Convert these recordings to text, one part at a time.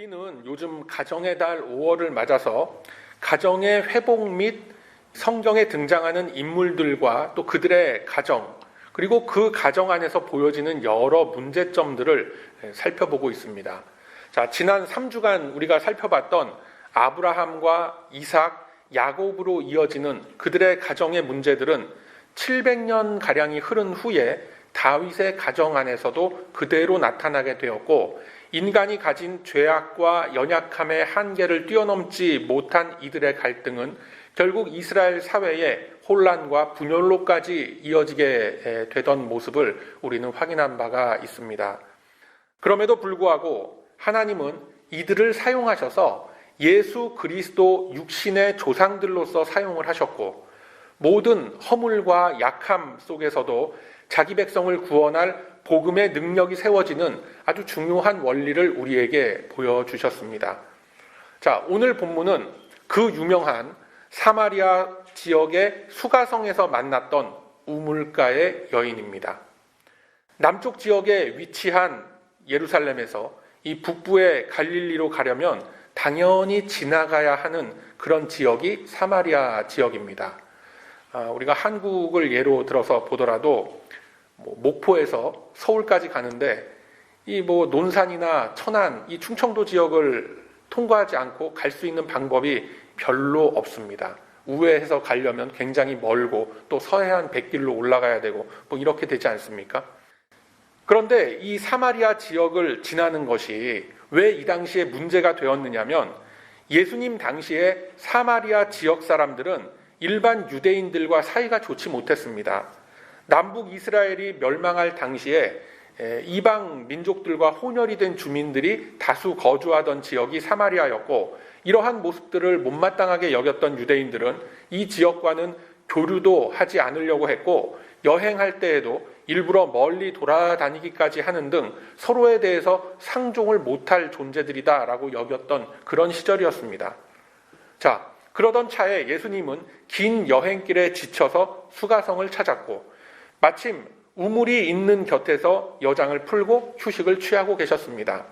우리는 요즘 가정의 달 5월을 맞아서 가정의 회복 및 성경에 등장하는 인물들과 또 그들의 가정, 그리고 그 가정 안에서 보여지는 여러 문제점들을 살펴보고 있습니다. 자, 지난 3주간 우리가 살펴봤던 아브라함과 이삭, 야곱으로 이어지는 그들의 가정의 문제들은 700년 가량이 흐른 후에 다윗의 가정 안에서도 그대로 나타나게 되었고 인간이 가진 죄악과 연약함의 한계를 뛰어넘지 못한 이들의 갈등은 결국 이스라엘 사회의 혼란과 분열로까지 이어지게 되던 모습을 우리는 확인한 바가 있습니다. 그럼에도 불구하고 하나님은 이들을 사용하셔서 예수 그리스도 육신의 조상들로서 사용을 하셨고 모든 허물과 약함 속에서도 자기 백성을 구원할 복음의 능력이 세워지는 아주 중요한 원리를 우리에게 보여주셨습니다. 자, 오늘 본문은 그 유명한 사마리아 지역의 수가성에서 만났던 우물가의 여인입니다. 남쪽 지역에 위치한 예루살렘에서 이 북부의 갈릴리로 가려면 당연히 지나가야 하는 그런 지역이 사마리아 지역입니다. 아, 우리가 한국을 예로 들어서 보더라도 뭐 목포에서 서울까지 가는데 이 뭐 논산이나 천안, 이 충청도 지역을 통과하지 않고 갈 수 있는 방법이 별로 없습니다. 우회해서 가려면 굉장히 멀고 또 서해안 백길로 올라가야 되고 뭐 이렇게 되지 않습니까? 그런데 이 사마리아 지역을 지나는 것이 왜 이 당시에 문제가 되었느냐면 예수님 당시에 사마리아 지역 사람들은 일반 유대인들과 사이가 좋지 못했습니다. 남북 이스라엘이 멸망할 당시에 이방 민족들과 혼혈이 된 주민들이 다수 거주하던 지역이 사마리아였고 이러한 모습들을 못마땅하게 여겼던 유대인들은 이 지역과는 교류도 하지 않으려고 했고 여행할 때에도 일부러 멀리 돌아다니기까지 하는 등 서로에 대해서 상종을 못할 존재들이다라고 여겼던 그런 시절이었습니다. 자, 그러던 차에 예수님은 긴 여행길에 지쳐서 수가성을 찾았고 마침 우물이 있는 곁에서 여장을 풀고 휴식을 취하고 계셨습니다.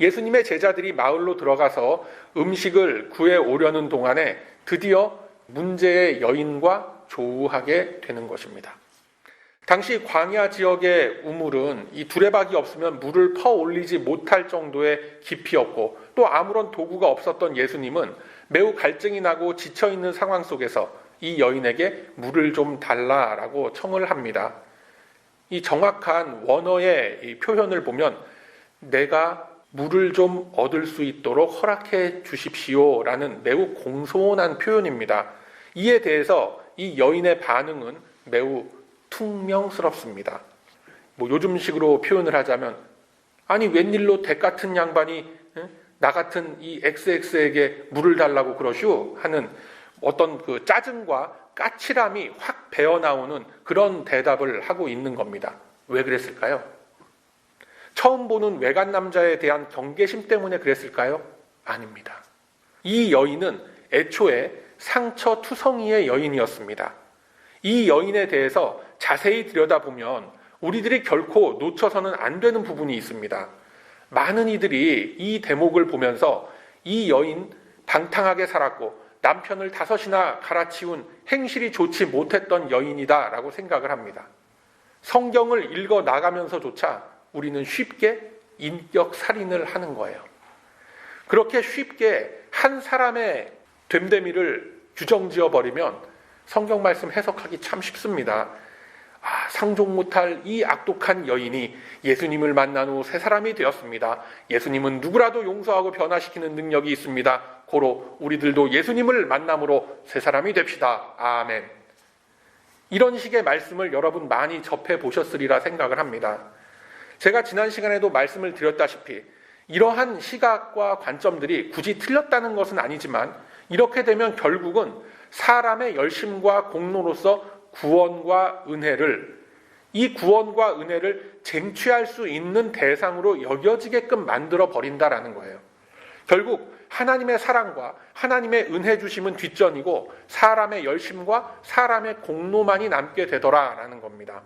예수님의 제자들이 마을로 들어가서 음식을 구해 오려는 동안에 드디어 문제의 여인과 조우하게 되는 것입니다. 당시 광야 지역의 우물은 이 두레박이 없으면 물을 퍼 올리지 못할 정도의 깊이였고 또 아무런 도구가 없었던 예수님은 매우 갈증이 나고 지쳐 있는 상황 속에서 이 여인에게 물을 좀 달라라고 청을 합니다. 이 정확한 원어의 표현을 보면 내가 물을 좀 얻을 수 있도록 허락해 주십시오라는 매우 공손한 표현입니다. 이에 대해서 이 여인의 반응은 매우 퉁명스럽습니다. 뭐 요즘식으로 표현을 하자면 아니 웬일로 대 같은 양반이 나 같은 이 XX에게 물을 달라고 그러슈 하는 어떤 그 짜증과 까칠함이 확 배어 나오는 그런 대답을 하고 있는 겁니다. 왜 그랬을까요? 처음 보는 외간 남자에 대한 경계심 때문에 그랬을까요? 아닙니다. 이 여인은 애초에 상처 투성이의 여인이었습니다. 이 여인에 대해서 자세히 들여다보면 우리들이 결코 놓쳐서는 안 되는 부분이 있습니다. 많은 이들이 이 대목을 보면서 이 여인 방탕하게 살았고 남편을 다섯이나 갈아치운 행실이 좋지 못했던 여인이다 라고 생각을 합니다. 성경을 읽어 나가면서조차 우리는 쉽게 인격 살인을 하는 거예요. 그렇게 쉽게 한 사람의 됨됨이를 규정 지어 버리면 성경 말씀 해석하기 참 쉽습니다. 아, 상종 못할 이 악독한 여인이 예수님을 만난 후 새 사람이 되었습니다. 예수님은 누구라도 용서하고 변화시키는 능력이 있습니다. 고로 우리들도 예수님을 만남으로 새 사람이 됩시다. 아멘. 이런 식의 말씀을 여러분 많이 접해 보셨으리라 생각을 합니다. 제가 지난 시간에도 말씀을 드렸다시피 이러한 시각과 관점들이 굳이 틀렸다는 것은 아니지만 이렇게 되면 결국은 사람의 열심과 공로로서 구원과 은혜를 이 구원과 은혜를 쟁취할 수 있는 대상으로 여겨지게끔 만들어 버린다라는 거예요. 결국 하나님의 사랑과 하나님의 은혜 주심은 뒷전이고 사람의 열심과 사람의 공로만이 남게 되더라라는 겁니다.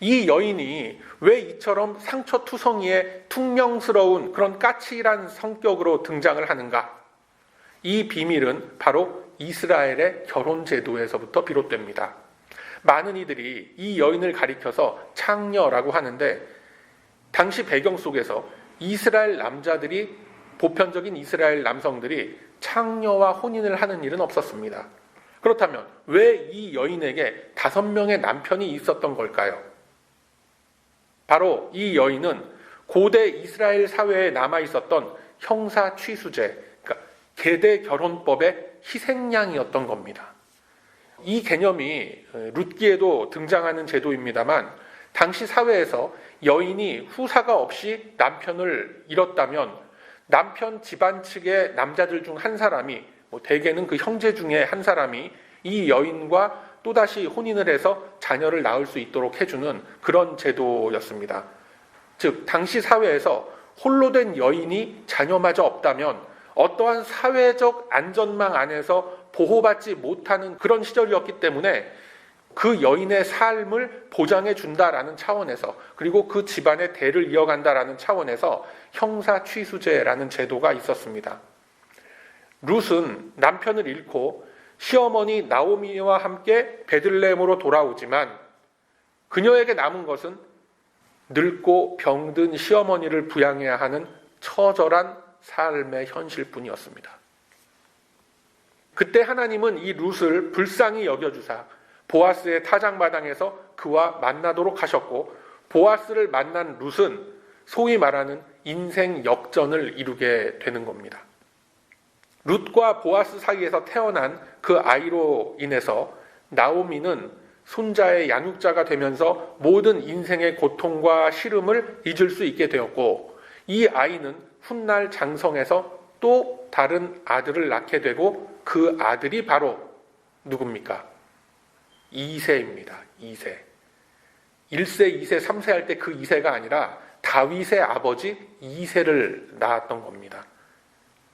이 여인이 왜 이처럼 상처투성이의 퉁명스러운 그런 까칠한 성격으로 등장을 하는가? 이 비밀은 바로 이스라엘의 결혼 제도에서부터 비롯됩니다. 많은 이들이 이 여인을 가리켜서 창녀라고 하는데 당시 배경 속에서 이스라엘 남자들이 보편적인 이스라엘 남성들이 창녀와 혼인을 하는 일은 없었습니다. 그렇다면 왜 이 여인에게 다섯 명의 남편이 있었던 걸까요? 바로 이 여인은 고대 이스라엘 사회에 남아 있었던 형사 취수제, 계대 결혼법의 희생양이었던 겁니다. 이 개념이 룻기에도 등장하는 제도입니다만 당시 사회에서 여인이 후사가 없이 남편을 잃었다면 남편 집안 측의 남자들 중 한 사람이 뭐 대개는 그 형제 중에 한 사람이 이 여인과 또다시 혼인을 해서 자녀를 낳을 수 있도록 해주는 그런 제도였습니다. 즉 당시 사회에서 홀로 된 여인이 자녀마저 없다면 어떠한 사회적 안전망 안에서 보호받지 못하는 그런 시절이었기 때문에 그 여인의 삶을 보장해 준다라는 차원에서 그리고 그 집안의 대를 이어간다라는 차원에서 형사 취수제라는 제도가 있었습니다. 룻은 남편을 잃고 시어머니 나오미와 함께 베들레헴으로 돌아오지만 그녀에게 남은 것은 늙고 병든 시어머니를 부양해야 하는 처절한 삶의 현실뿐이었습니다. 그때 하나님은 이 룻을 불쌍히 여겨주사 보아스의 타작마당에서 그와 만나도록 하셨고 보아스를 만난 룻은 소위 말하는 인생 역전을 이루게 되는 겁니다. 룻과 보아스 사이에서 태어난 그 아이로 인해서 나오미는 손자의 양육자가 되면서 모든 인생의 고통과 시름을 잊을 수 있게 되었고 이 아이는 훗날 장성에서 또 다른 아들을 낳게 되고 그 아들이 바로 누굽니까? 2세입니다. 2세. 1세, 2세, 3세 할 때 그 2세가 아니라 다윗의 아버지 2세를 낳았던 겁니다.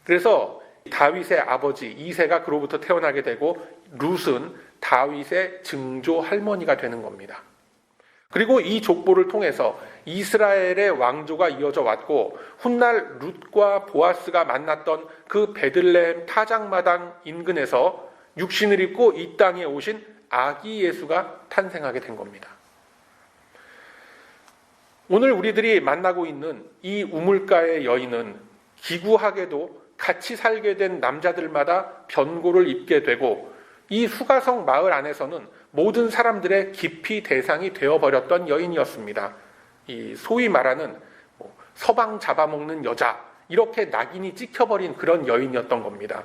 그래서 다윗의 아버지 2세가 그로부터 태어나게 되고 룻은 다윗의 증조 할머니가 되는 겁니다. 그리고 이 족보를 통해서 이스라엘의 왕조가 이어져 왔고 훗날 룻과 보아스가 만났던 그 베들레헴 타작마당 인근에서 육신을 입고 이 땅에 오신 아기 예수가 탄생하게 된 겁니다. 오늘 우리들이 만나고 있는 이 우물가의 여인은 기구하게도 같이 살게 된 남자들마다 변고를 입게 되고 이 수가성 마을 안에서는 모든 사람들의 깊이 대상이 되어버렸던 여인이었습니다. 이 소위 말하는 뭐 서방 잡아먹는 여자 이렇게 낙인이 찍혀버린 그런 여인이었던 겁니다.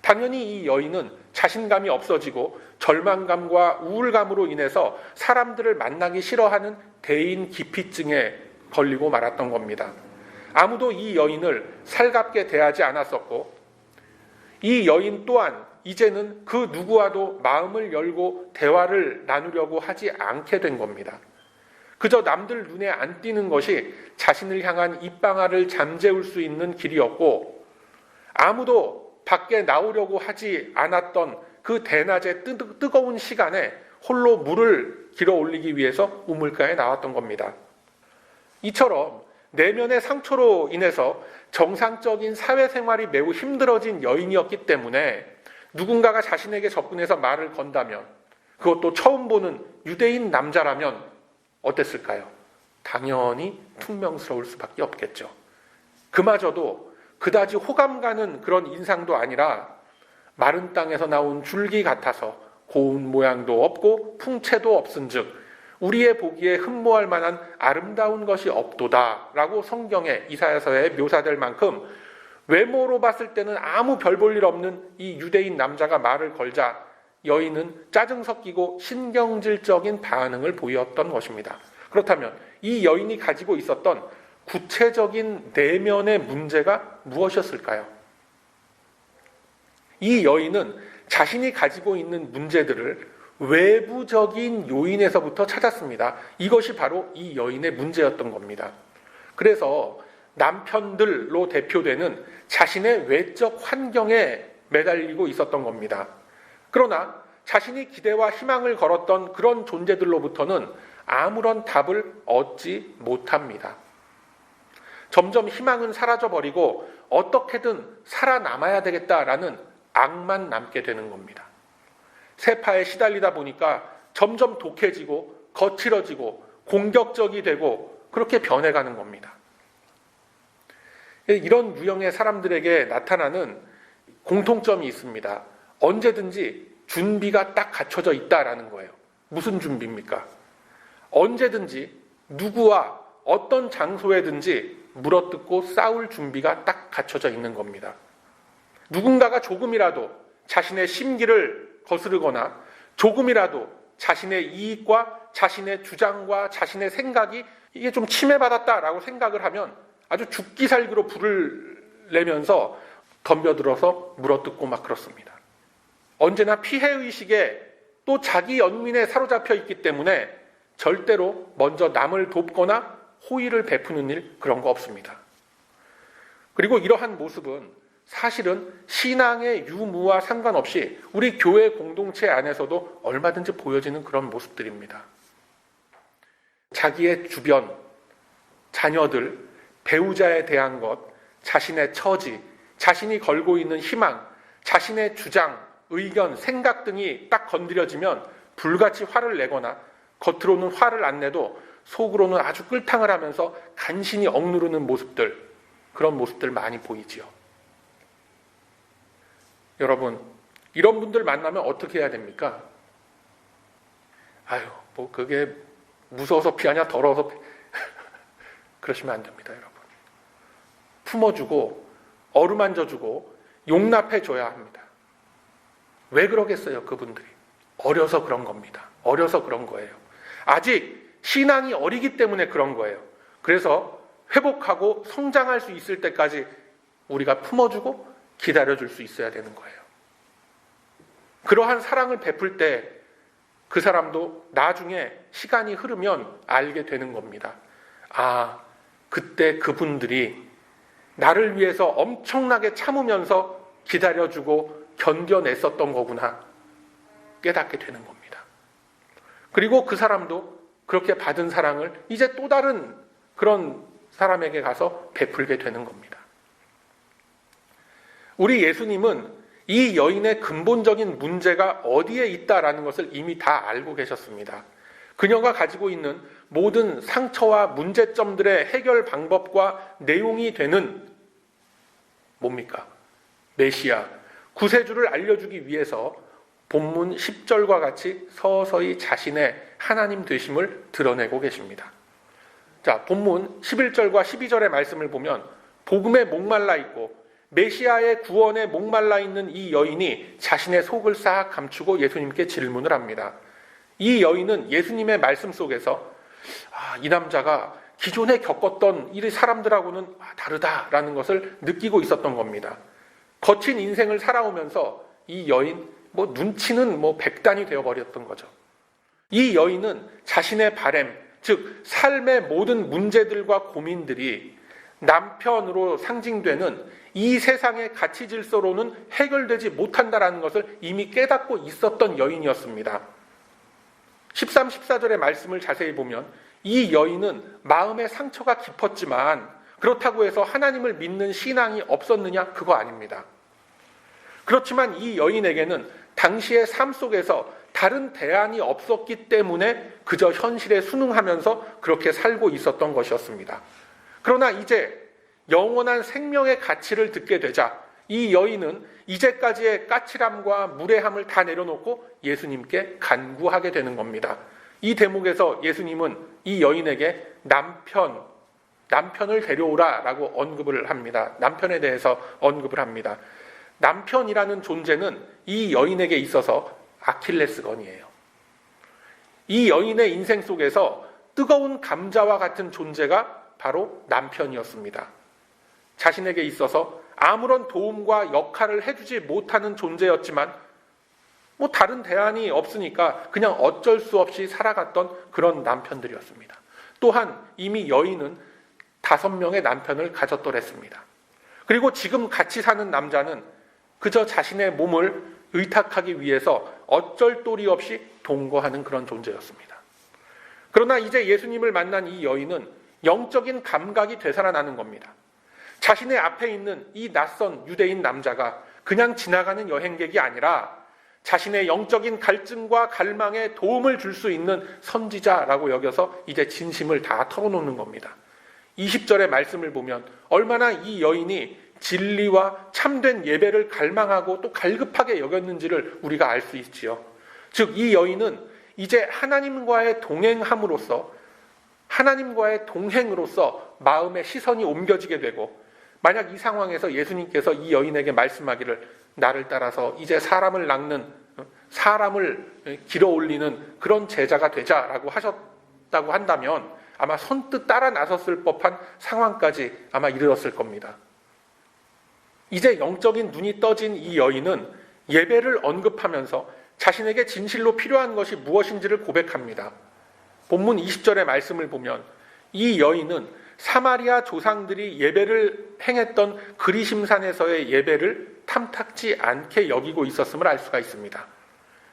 당연히 이 여인은 자신감이 없어지고 절망감과 우울감으로 인해서 사람들을 만나기 싫어하는 대인 기피증에 걸리고 말았던 겁니다. 아무도 이 여인을 살갑게 대하지 않았었고 이 여인 또한 이제는 그 누구와도 마음을 열고 대화를 나누려고 하지 않게 된 겁니다. 그저 남들 눈에 안 띄는 것이 자신을 향한 입방아를 잠재울 수 있는 길이었고 아무도 밖에 나오려고 하지 않았던 그 대낮의 뜨 거운 시간에 홀로 물을 길어 올리기 위해서 우물가에 나왔던 겁니다. 이처럼 내면의 상처로 인해서 정상적인 사회생활이 매우 힘들어진 여인이었기 때문에 누군가가 자신에게 접근해서 말을 건다면 그것도 처음 보는 유대인 남자라면 어땠을까요? 당연히 퉁명스러울 수밖에 없겠죠. 그마저도 그다지 호감 가는 그런 인상도 아니라 마른 땅에서 나온 줄기 같아서 고운 모양도 없고 풍채도 없은 즉 우리의 보기에 흠모할 만한 아름다운 것이 없도다라고 성경의 이사야서에 묘사될 만큼 외모로 봤을 때는 아무 별 볼 일 없는 이 유대인 남자가 말을 걸자 여인은 짜증 섞이고 신경질적인 반응을 보였던 것입니다. 그렇다면 이 여인이 가지고 있었던 구체적인 내면의 문제가 무엇이었을까요? 이 여인은 자신이 가지고 있는 문제들을 외부적인 요인에서부터 찾았습니다. 이것이 바로 이 여인의 문제였던 겁니다. 그래서 남편들로 대표되는 자신의 외적 환경에 매달리고 있었던 겁니다. 그러나 자신이 기대와 희망을 걸었던 그런 존재들로부터는 아무런 답을 얻지 못합니다. 점점 희망은 사라져버리고 어떻게든 살아남아야 되겠다라는 악만 남게 되는 겁니다. 세파에 시달리다 보니까 점점 독해지고 거칠어지고 공격적이 되고 그렇게 변해가는 겁니다. 이런 유형의 사람들에게 나타나는 공통점이 있습니다. 언제든지 준비가 딱 갖춰져 있다라는 거예요. 무슨 준비입니까? 언제든지 누구와 어떤 장소에든지 물어뜯고 싸울 준비가 딱 갖춰져 있는 겁니다. 누군가가 조금이라도 자신의 심기를 거스르거나 조금이라도 자신의 이익과 자신의 주장과 자신의 생각이 이게 좀 침해받았다라고 생각을 하면 아주 죽기 살기로 불을 내면서 덤벼들어서 물어뜯고 막 그렇습니다. 언제나 피해의식에 또 자기 연민에 사로잡혀 있기 때문에 절대로 먼저 남을 돕거나 호의를 베푸는 일 그런 거 없습니다. 그리고 이러한 모습은 사실은 신앙의 유무와 상관없이 우리 교회 공동체 안에서도 얼마든지 보여지는 그런 모습들입니다. 자기의 주변, 자녀들, 배우자에 대한 것, 자신의 처지, 자신이 걸고 있는 희망, 자신의 주장, 의견, 생각 등이 딱 건드려지면 불같이 화를 내거나 겉으로는 화를 안 내도 속으로는 아주 끌탕을 하면서 간신히 억누르는 모습들, 그런 모습들 많이 보이지요. 여러분, 이런 분들 만나면 어떻게 해야 됩니까? 아유, 뭐 그게 무서워서 피하냐, 더러워서 피... 그러시면 안 됩니다, 여러분. 품어주고, 어루만져주고, 용납해줘야 합니다. 왜 그러겠어요, 그분들이? 어려서 그런 겁니다. 어려서 그런 거예요. 아직 신앙이 어리기 때문에 그런 거예요. 그래서 회복하고 성장할 수 있을 때까지 우리가 품어주고 기다려줄 수 있어야 되는 거예요. 그러한 사랑을 베풀 때 그 사람도 나중에 시간이 흐르면 알게 되는 겁니다. 아, 그때 그분들이 나를 위해서 엄청나게 참으면서 기다려주고 견뎌냈었던 거구나. 깨닫게 되는 겁니다. 그리고 그 사람도 그렇게 받은 사랑을 이제 또 다른 그런 사람에게 가서 베풀게 되는 겁니다. 우리 예수님은 이 여인의 근본적인 문제가 어디에 있다라는 것을 이미 다 알고 계셨습니다. 그녀가 가지고 있는 모든 상처와 문제점들의 해결 방법과 내용이 되는 뭡니까? 메시아, 구세주를 알려주기 위해서 본문 10절과 같이 서서히 자신의 하나님 되심을 드러내고 계십니다. 자, 본문 11절과 12절의 말씀을 보면 복음에 목말라 있고 메시아의 구원에 목말라 있는 이 여인이 자신의 속을 싹 감추고 예수님께 질문을 합니다. 이 여인은 예수님의 말씀 속에서 아, 이 남자가 기존에 겪었던 이 사람들하고는 다르다라는 것을 느끼고 있었던 겁니다. 거친 인생을 살아오면서 이 여인 뭐 눈치는 뭐 백단이 되어 버렸던 거죠. 이 여인은 자신의 바램, 즉 삶의 모든 문제들과 고민들이 남편으로 상징되는 이 세상의 가치 질서로는 해결되지 못한다라는 것을 이미 깨닫고 있었던 여인이었습니다. 13, 14절의 말씀을 자세히 보면 이 여인은 마음의 상처가 깊었지만 그렇다고 해서 하나님을 믿는 신앙이 없었느냐? 그거 아닙니다. 그렇지만 이 여인에게는 당시의 삶 속에서 다른 대안이 없었기 때문에 그저 현실에 순응하면서 그렇게 살고 있었던 것이었습니다. 그러나 이제 영원한 생명의 가치를 듣게 되자 이 여인은 이제까지의 까칠함과 무례함을 다 내려놓고 예수님께 간구하게 되는 겁니다. 이 대목에서 예수님은 이 여인에게 남편, 남편을 데려오라 라고 언급을 합니다. 남편에 대해서 언급을 합니다. 남편이라는 존재는 이 여인에게 있어서 아킬레스건이에요. 이 여인의 인생 속에서 뜨거운 감자와 같은 존재가 바로 남편이었습니다. 자신에게 있어서 아무런 도움과 역할을 해주지 못하는 존재였지만 뭐 다른 대안이 없으니까 그냥 어쩔 수 없이 살아갔던 그런 남편들이었습니다. 또한 이미 여인은 다섯 명의 남편을 가졌더랬습니다. 그리고 지금 같이 사는 남자는 그저 자신의 몸을 의탁하기 위해서 어쩔 도리 없이 동거하는 그런 존재였습니다. 그러나 이제 예수님을 만난 이 여인은 영적인 감각이 되살아나는 겁니다. 자신의 앞에 있는 이 낯선 유대인 남자가 그냥 지나가는 여행객이 아니라 자신의 영적인 갈증과 갈망에 도움을 줄 수 있는 선지자라고 여겨서 이제 진심을 다 털어놓는 겁니다. 20절의 말씀을 보면 얼마나 이 여인이 진리와 참된 예배를 갈망하고 또 갈급하게 여겼는지를 우리가 알 수 있지요. 즉, 이 여인은 이제 하나님과의 동행함으로써 하나님과의 동행으로서 마음의 시선이 옮겨지게 되고 만약 이 상황에서 예수님께서 이 여인에게 말씀하기를 나를 따라서 이제 사람을 낚는 사람을 길어 올리는 그런 제자가 되자라고 하셨다고 한다면 아마 선뜻 따라 나섰을 법한 상황까지 아마 이르렀을 겁니다. 이제 영적인 눈이 떠진 이 여인은 예배를 언급하면서 자신에게 진실로 필요한 것이 무엇인지를 고백합니다. 본문 20절의 말씀을 보면 이 여인은 사마리아 조상들이 예배를 행했던 그리심산에서의 예배를 탐탁지 않게 여기고 있었음을 알 수가 있습니다.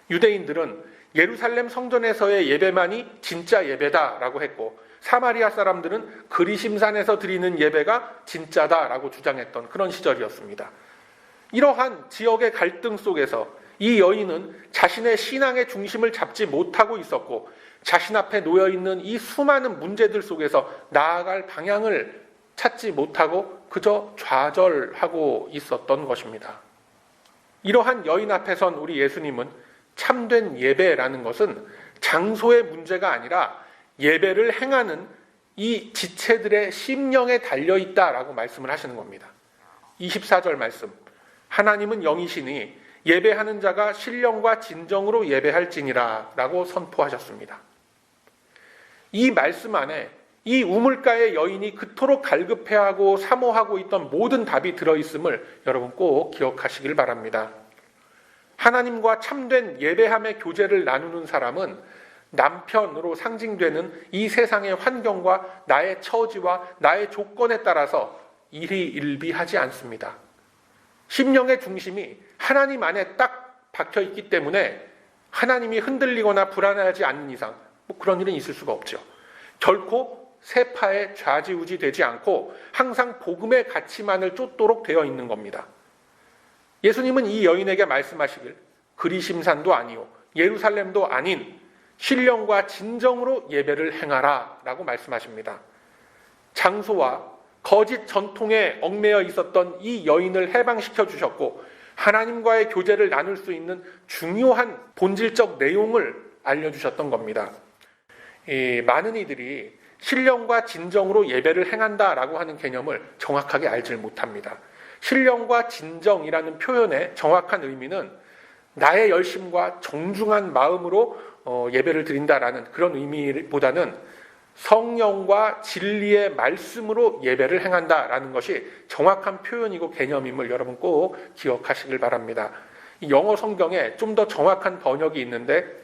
유대인들은 예루살렘 성전에서의 예배만이 진짜 예배다라고 했고 사마리아 사람들은 그리심산에서 드리는 예배가 진짜다라고 주장했던 그런 시절이었습니다. 이러한 지역의 갈등 속에서 이 여인은 자신의 신앙의 중심을 잡지 못하고 있었고 자신 앞에 놓여 있는 이 수많은 문제들 속에서 나아갈 방향을 찾지 못하고 그저 좌절하고 있었던 것입니다. 이러한 여인 앞에선 우리 예수님은 참된 예배라는 것은 장소의 문제가 아니라 예배를 행하는 이 지체들의 심령에 달려 있다라고 말씀을 하시는 겁니다. 24절 말씀. 하나님은 영이시니 예배하는 자가 신령과 진정으로 예배할지니라 라고 선포하셨습니다. 이 말씀 안에 이 우물가의 여인이 그토록 갈급해하고 사모하고 있던 모든 답이 들어있음을 여러분 꼭 기억하시길 바랍니다. 하나님과 참된 예배함의 교제를 나누는 사람은 남편으로 상징되는 이 세상의 환경과 나의 처지와 나의 조건에 따라서 일이 일비하지 않습니다. 심령의 중심이 하나님 안에 딱 박혀 있기 때문에 하나님이 흔들리거나 불안하지 않는 이상 뭐 그런 일은 있을 수가 없죠. 결코 세파에 좌지우지 되지 않고 항상 복음의 가치만을 쫓도록 되어 있는 겁니다. 예수님은 이 여인에게 말씀하시길 그리심산도 아니요 예루살렘도 아닌 신령과 진정으로 예배를 행하라 라고 말씀하십니다. 장소와 거짓 전통에 얽매여 있었던 이 여인을 해방시켜 주셨고 하나님과의 교제를 나눌 수 있는 중요한 본질적 내용을 알려주셨던 겁니다. 많은 이들이 신령과 진정으로 예배를 행한다라고 하는 개념을 정확하게 알질 못합니다. 신령과 진정이라는 표현의 정확한 의미는 나의 열심과 정중한 마음으로 어, 예배를 드린다라는 그런 의미보다는 성령과 진리의 말씀으로 예배를 행한다라는 것이 정확한 표현이고 개념임을 여러분 꼭 기억하시길 바랍니다. 영어 성경에 좀 더 정확한 번역이 있는데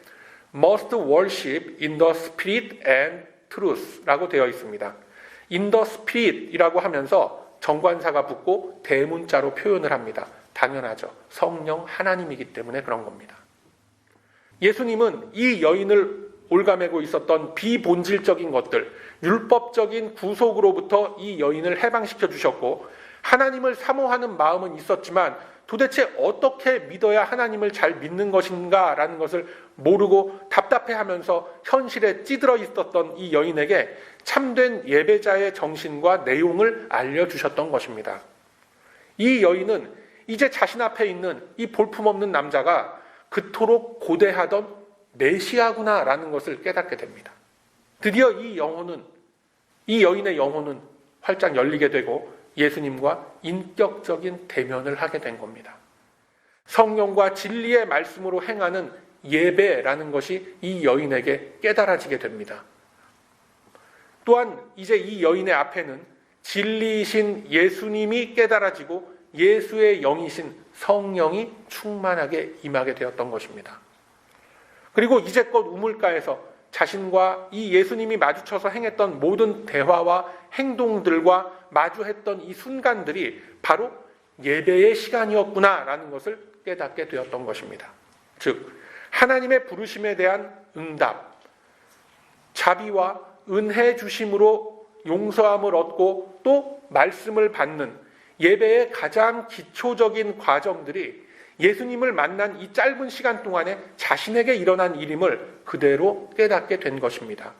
must worship in the spirit and truth라고 되어 있습니다. in the spirit이라고 하면서 정관사가 붙고 대문자로 표현을 합니다. 당연하죠. 성령 하나님이기 때문에 그런 겁니다. 예수님은 이 여인을 올가매고 있었던 비본질적인 것들, 율법적인 구속으로부터 이 여인을 해방시켜 주셨고, 하나님을 사모하는 마음은 있었지만 도대체 어떻게 믿어야 하나님을 잘 믿는 것인가라는 것을 모르고 답답해 하면서 현실에 찌들어 있었던 이 여인에게 참된 예배자의 정신과 내용을 알려주셨던 것입니다. 이 여인은 이제 자신 앞에 있는 이 볼품없는 남자가 그토록 고대하던 메시아구나라는 것을 깨닫게 됩니다. 드디어 이 영혼은 이 여인의 영혼은 활짝 열리게 되고 예수님과 인격적인 대면을 하게 된 겁니다. 성령과 진리의 말씀으로 행하는 예배라는 것이 이 여인에게 깨달아지게 됩니다. 또한 이제 이 여인의 앞에는 진리이신 예수님이 깨달아지고 예수의 영이신 성령이 충만하게 임하게 되었던 것입니다. 그리고 이제껏 우물가에서 자신과 이 예수님이 마주쳐서 행했던 모든 대화와 행동들과 마주했던 이 순간들이 바로 예배의 시간이었구나라는 것을 깨닫게 되었던 것입니다. 즉, 하나님의 부르심에 대한 응답, 자비와 은혜 주심으로 용서함을 얻고 또 말씀을 받는 예배의 가장 기초적인 과정들이 예수님을 만난 이 짧은 시간 동안에 자신에게 일어난 일임을 그대로 깨닫게 된 것입니다.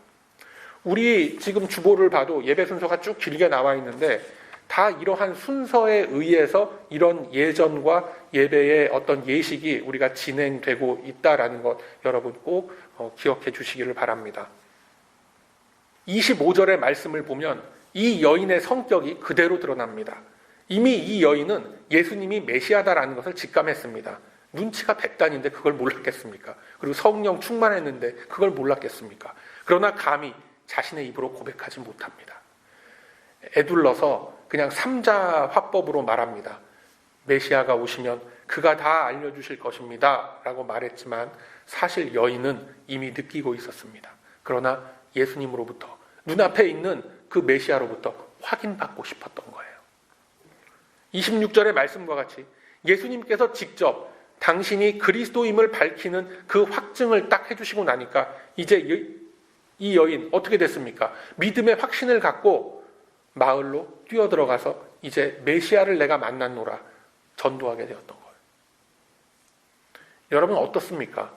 우리 지금 주보를 봐도 예배 순서가 쭉 길게 나와 있는데 다 이러한 순서에 의해서 이런 예전과 예배의 어떤 예식이 우리가 진행되고 있다라는 것 여러분 꼭 어, 기억해 주시기를 바랍니다. 25절의 말씀을 보면 이 여인의 성격이 그대로 드러납니다. 이미 이 여인은 예수님이 메시아다라는 것을 직감했습니다. 눈치가 백단인데 그걸 몰랐겠습니까? 그리고 성령 충만했는데 그걸 몰랐겠습니까? 그러나 감히 자신의 입으로 고백하지 못합니다. 애둘러서 그냥 삼자 화법으로 말합니다. 메시아가 오시면 그가 다 알려주실 것입니다. 라고 말했지만 사실 여인은 이미 느끼고 있었습니다. 그러나 예수님으로부터 눈앞에 있는 그 메시아로부터 확인받고 싶었던 거예요. 26절의 말씀과 같이 예수님께서 직접 당신이 그리스도임을 밝히는 그 확증을 딱 해주시고 나니까 이제 이 여인 어떻게 됐습니까? 믿음의 확신을 갖고 마을로 뛰어들어가서 이제 메시아를 내가 만났노라 전도하게 되었던 거예요. 여러분 어떻습니까?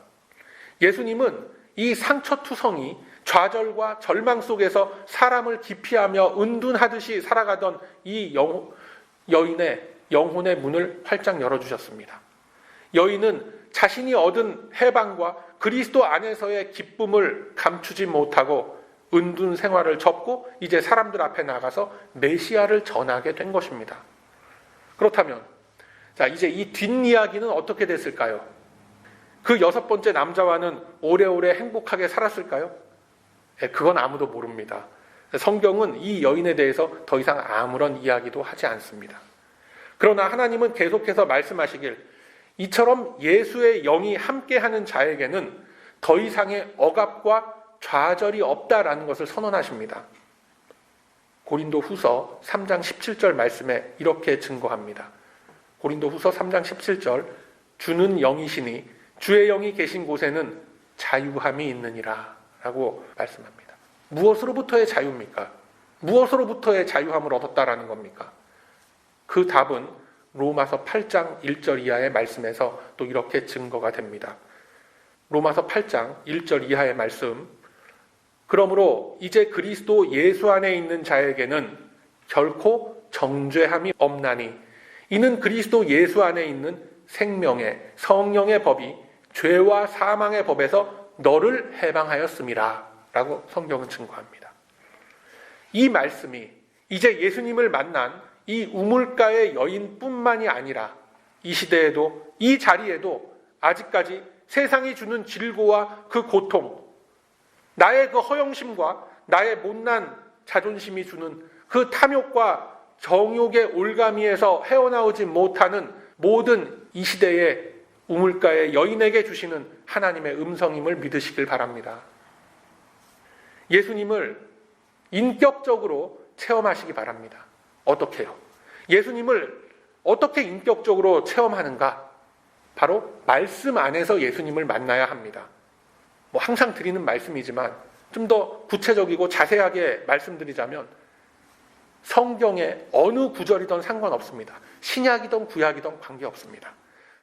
예수님은 이 상처투성이 좌절과 절망 속에서 사람을 기피하며 은둔하듯이 살아가던 이 여, 여인의 영혼의 문을 활짝 열어주셨습니다. 여인은 자신이 얻은 해방과 그리스도 안에서의 기쁨을 감추지 못하고 은둔 생활을 접고 이제 사람들 앞에 나가서 메시아를 전하게 된 것입니다. 그렇다면 자 이제 이 뒷이야기는 어떻게 됐을까요? 그 여섯 번째 남자와는 오래오래 행복하게 살았을까요? 예, 그건 아무도 모릅니다. 성경은 이 여인에 대해서 더 이상 아무런 이야기도 하지 않습니다. 그러나 하나님은 계속해서 말씀하시길 이처럼 예수의 영이 함께하는 자에게는 더 이상의 억압과 좌절이 없다라는 것을 선언하십니다. 고린도 후서 3장 17절 말씀에 이렇게 증거합니다. 고린도 후서 3장 17절 주는 영이시니 주의 영이 계신 곳에는 자유함이 있느니라 라고 말씀합니다. 무엇으로부터의 자유입니까? 무엇으로부터의 자유함을 얻었다라는 겁니까? 그 답은 로마서 8장 1절 이하의 말씀에서 또 이렇게 증거가 됩니다. 로마서 8장 1절 이하의 말씀. 그러므로 이제 그리스도 예수 안에 있는 자에게는 결코 정죄함이 없나니 이는 그리스도 예수 안에 있는 생명의 성령의 법이 죄와 사망의 법에서 너를 해방하였음이라 라고 성경은 증거합니다. 이 말씀이 이제 예수님을 만난 이 우물가의 여인뿐만이 아니라 이 시대에도 이 자리에도 아직까지 세상이 주는 질고와 그 고통, 나의 그 허영심과 나의 못난 자존심이 주는 그 탐욕과 정욕의 올가미에서 헤어나오지 못하는 모든 이 시대의 우물가의 여인에게 주시는 하나님의 음성임을 믿으시길 바랍니다. 예수님을 인격적으로 체험하시기 바랍니다. 어떻게요? 예수님을 어떻게 인격적으로 체험하는가? 바로 말씀 안에서 예수님을 만나야 합니다. 뭐 항상 드리는 말씀이지만 좀 더 구체적이고 자세하게 말씀드리자면 성경의 어느 구절이든 상관없습니다. 신약이든 구약이든 관계없습니다.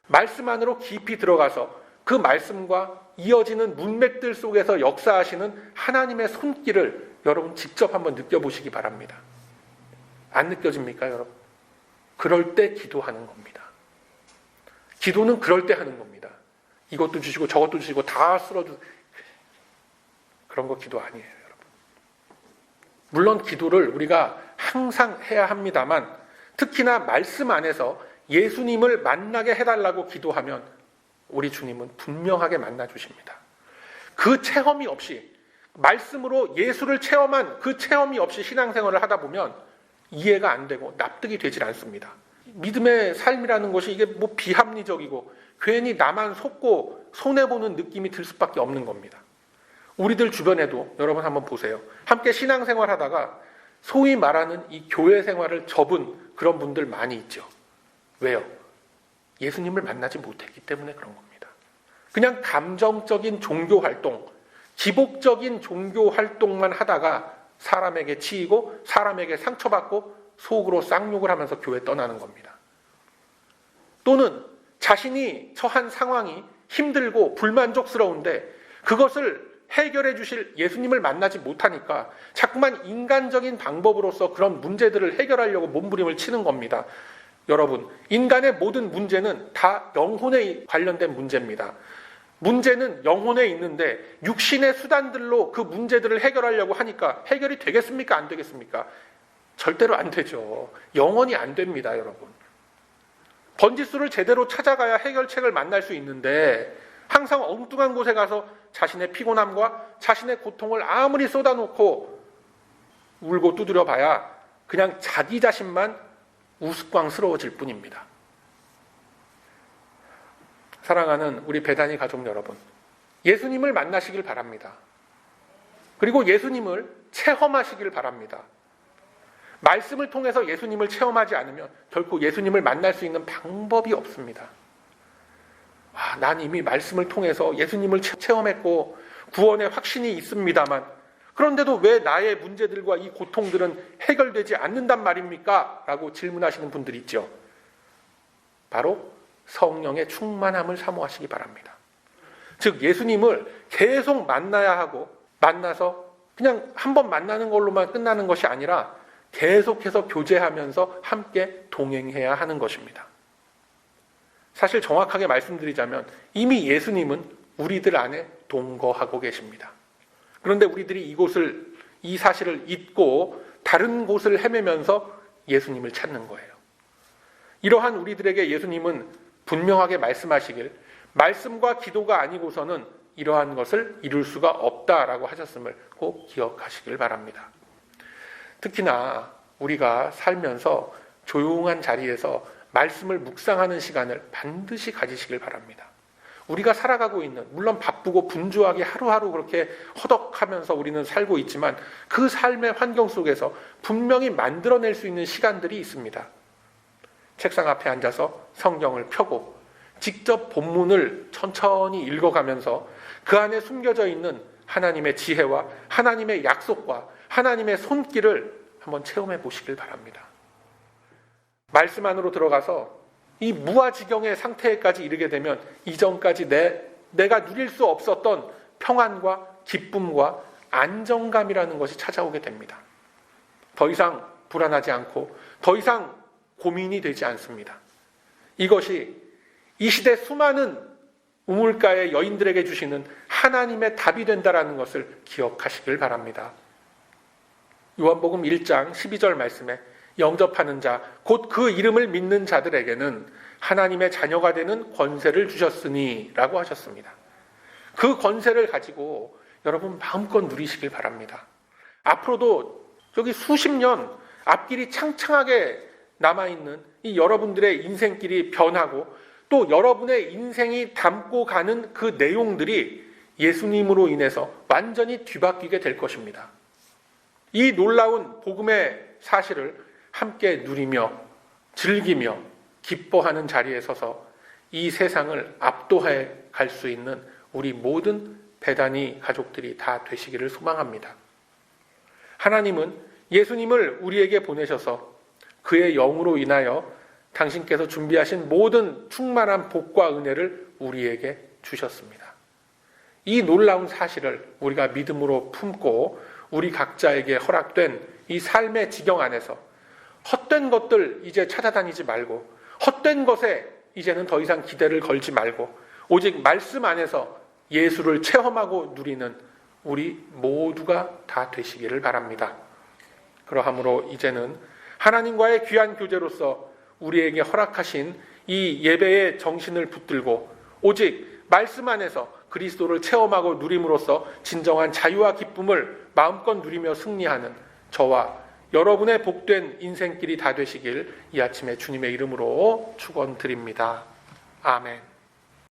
말씀 안으로 깊이 들어가서 그 말씀과 이어지는 문맥들 속에서 역사하시는 하나님의 손길을 여러분 직접 한번 느껴보시기 바랍니다. 안 느껴집니까, 여러분? 그럴 때 기도하는 겁니다. 기도는 그럴 때 하는 겁니다. 이것도 주시고 저것도 주시고 다 쓸어주 그런 거 기도 아니에요, 여러분. 물론 기도를 우리가 항상 해야 합니다만 특히나 말씀 안에서 예수님을 만나게 해달라고 기도하면 우리 주님은 분명하게 만나 주십니다. 그 체험이 없이 말씀으로 예수를 체험한 그 체험이 없이 신앙생활을 하다 보면 이해가 안 되고 납득이 되질 않습니다. 믿음의 삶이라는 것이 이게 뭐 비합리적이고 괜히 나만 속고 손해보는 느낌이 들 수밖에 없는 겁니다. 우리들 주변에도 여러분 한번 보세요. 함께 신앙생활 하다가 소위 말하는 이 교회 생활을 접은 그런 분들 많이 있죠. 왜요? 예수님을 만나지 못했기 때문에 그런 겁니다. 그냥 감정적인 종교 활동, 기복적인 종교 활동만 하다가 사람에게 치이고 사람에게 상처받고 속으로 쌍욕을 하면서 교회 떠나는 겁니다. 또는 자신이 처한 상황이 힘들고 불만족스러운데 그것을 해결해 주실 예수님을 만나지 못하니까 자꾸만 인간적인 방법으로서 그런 문제들을 해결하려고 몸부림을 치는 겁니다. 여러분, 인간의 모든 문제는 다 영혼에 관련된 문제입니다. 문제는 영혼에 있는데 육신의 수단들로 그 문제들을 해결하려고 하니까 해결이 되겠습니까? 안 되겠습니까? 절대로 안 되죠. 영원히 안 됩니다, 여러분. 번지수를 제대로 찾아가야 해결책을 만날 수 있는데 항상 엉뚱한 곳에 가서 자신의 피곤함과 자신의 고통을 아무리 쏟아놓고 울고 두드려 봐야 그냥 자기 자신만 우스꽝스러워질 뿐입니다. 사랑하는 우리 배단이 가족 여러분, 예수님을 만나시길 바랍니다. 그리고 예수님을 체험하시길 바랍니다. 말씀을 통해서 예수님을 체험하지 않으면 결코 예수님을 만날 수 있는 방법이 없습니다. 아, 난 이미 말씀을 통해서 예수님을 체험했고 구원의 확신이 있습니다만 그런데도 왜 나의 문제들과 이 고통들은 해결되지 않는단 말입니까? 라고 질문하시는 분들이 있죠. 바로 성령의 충만함을 사모하시기 바랍니다. 즉 예수님을 계속 만나야 하고 만나서 그냥 한 번 만나는 걸로만 끝나는 것이 아니라 계속해서 교제하면서 함께 동행해야 하는 것입니다. 사실 정확하게 말씀드리자면 이미 예수님은 우리들 안에 동거하고 계십니다. 그런데 우리들이 이곳을 이 사실을 잊고 다른 곳을 헤매면서 예수님을 찾는 거예요. 이러한 우리들에게 예수님은 분명하게 말씀하시길 말씀과 기도가 아니고서는 이러한 것을 이룰 수가 없다라고 하셨음을 꼭 기억하시길 바랍니다. 특히나 우리가 살면서 조용한 자리에서 말씀을 묵상하는 시간을 반드시 가지시길 바랍니다. 우리가 살아가고 있는, 물론 바쁘고 분주하게 하루하루 그렇게 허덕하면서 우리는 살고 있지만 그 삶의 환경 속에서 분명히 만들어낼 수 있는 시간들이 있습니다. 책상 앞에 앉아서 성경을 펴고 직접 본문을 천천히 읽어가면서 그 안에 숨겨져 있는 하나님의 지혜와 하나님의 약속과 하나님의 손길을 한번 체험해 보시길 바랍니다. 말씀 안으로 들어가서 이 무아지경의 상태까지 이르게 되면 이전까지 내, 내가 누릴 수 없었던 평안과 기쁨과 안정감이라는 것이 찾아오게 됩니다. 더 이상 불안하지 않고 더 이상 고민이 되지 않습니다. 이것이 이 시대 수많은 우물가의 여인들에게 주시는 하나님의 답이 된다라는 것을 기억하시길 바랍니다. 요한복음 1장 12절 말씀에 영접하는 자, 곧 그 이름을 믿는 자들에게는 하나님의 자녀가 되는 권세를 주셨으니 라고 하셨습니다. 그 권세를 가지고 여러분 마음껏 누리시길 바랍니다. 앞으로도 저기 수십 년 앞길이 창창하게 남아있는 이 여러분들의 인생길이 변하고 또 여러분의 인생이 담고 가는 그 내용들이 예수님으로 인해서 완전히 뒤바뀌게 될 것입니다. 이 놀라운 복음의 사실을 함께 누리며 즐기며 기뻐하는 자리에 서서 이 세상을 압도해 갈 수 있는 우리 모든 배단이 가족들이 다 되시기를 소망합니다. 하나님은 예수님을 우리에게 보내셔서 그의 영으로 인하여 당신께서 준비하신 모든 충만한 복과 은혜를 우리에게 주셨습니다. 이 놀라운 사실을 우리가 믿음으로 품고 우리 각자에게 허락된 이 삶의 지경 안에서 헛된 것들 이제 찾아다니지 말고 헛된 것에 이제는 더 이상 기대를 걸지 말고 오직 말씀 안에서 예수를 체험하고 누리는 우리 모두가 다 되시기를 바랍니다. 그러함으로 이제는 하나님과의 귀한 교제로서 우리에게 허락하신 이 예배의 정신을 붙들고 오직 말씀 안에서 그리스도를 체험하고 누림으로써 진정한 자유와 기쁨을 마음껏 누리며 승리하는 저와 여러분의 복된 인생길이 다 되시길 이 아침에 주님의 이름으로 축원드립니다. 아멘.